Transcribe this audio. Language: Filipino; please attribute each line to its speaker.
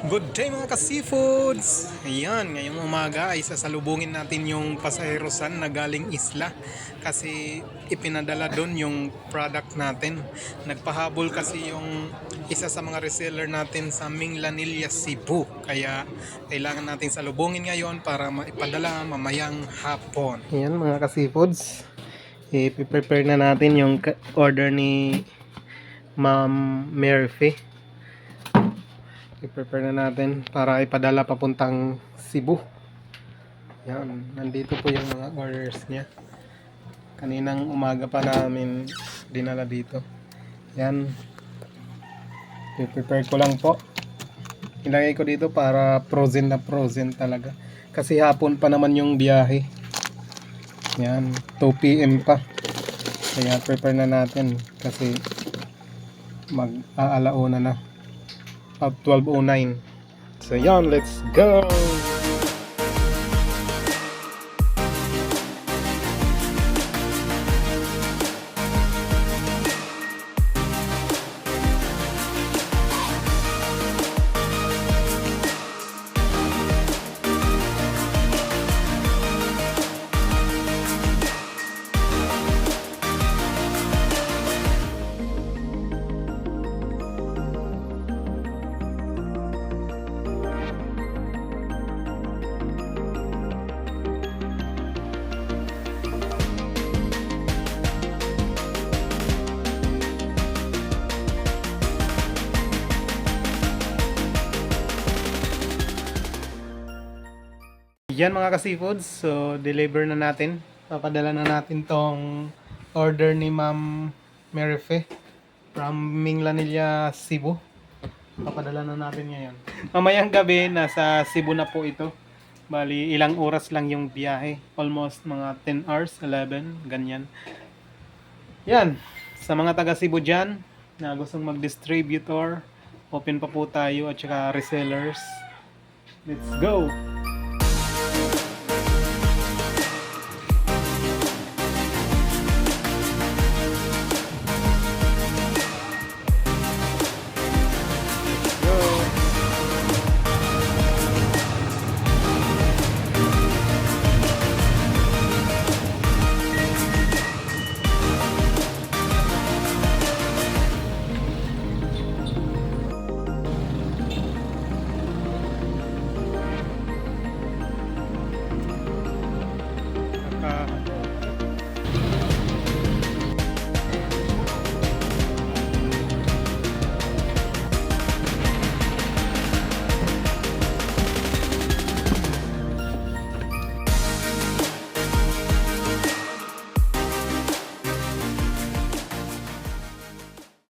Speaker 1: Good day mga ka-seafoods! Ayan, ngayong umaga ay sasalubungin natin yung pasaherosan na galing isla kasi ipinadala doon yung product natin. Nagpahabol kasi yung isa sa mga reseller natin sa Minglanilla, Cebu. Kaya kailangan natin salubungin ngayon para maipadala mamayang hapon. Ayan mga ka-seafoods, i-prepare na natin yung order ni Ma'am Faye. I-prepare na natin para ipadala papuntang Cebu. Yan, nandito po yung mga orders niya. Kaninang umaga pa namin dinala dito. Yan. I-prepare ko lang po. Ilagay ko dito para frozen na frozen talaga. Kasi hapon pa naman yung biyahe. Yan, 2 p.m. pa. Kaya prepare na natin kasi mag-aalauna na at 12.09. So yan, let's go! Yan mga ka-seafoods, so deliver na natin. Papadala na natin tong order ni Ma'am Merife from Minglanilla, Cebu. Papadala na natin ngayon. Mamayang gabi, nasa Cebu na po ito. Bali, ilang oras lang yung biyahe. Almost mga 10 hours, 11, ganyan. Yan, sa mga taga Cebu dyan, na gustong mag-distributor, open pa po tayo at saka resellers. Let's go!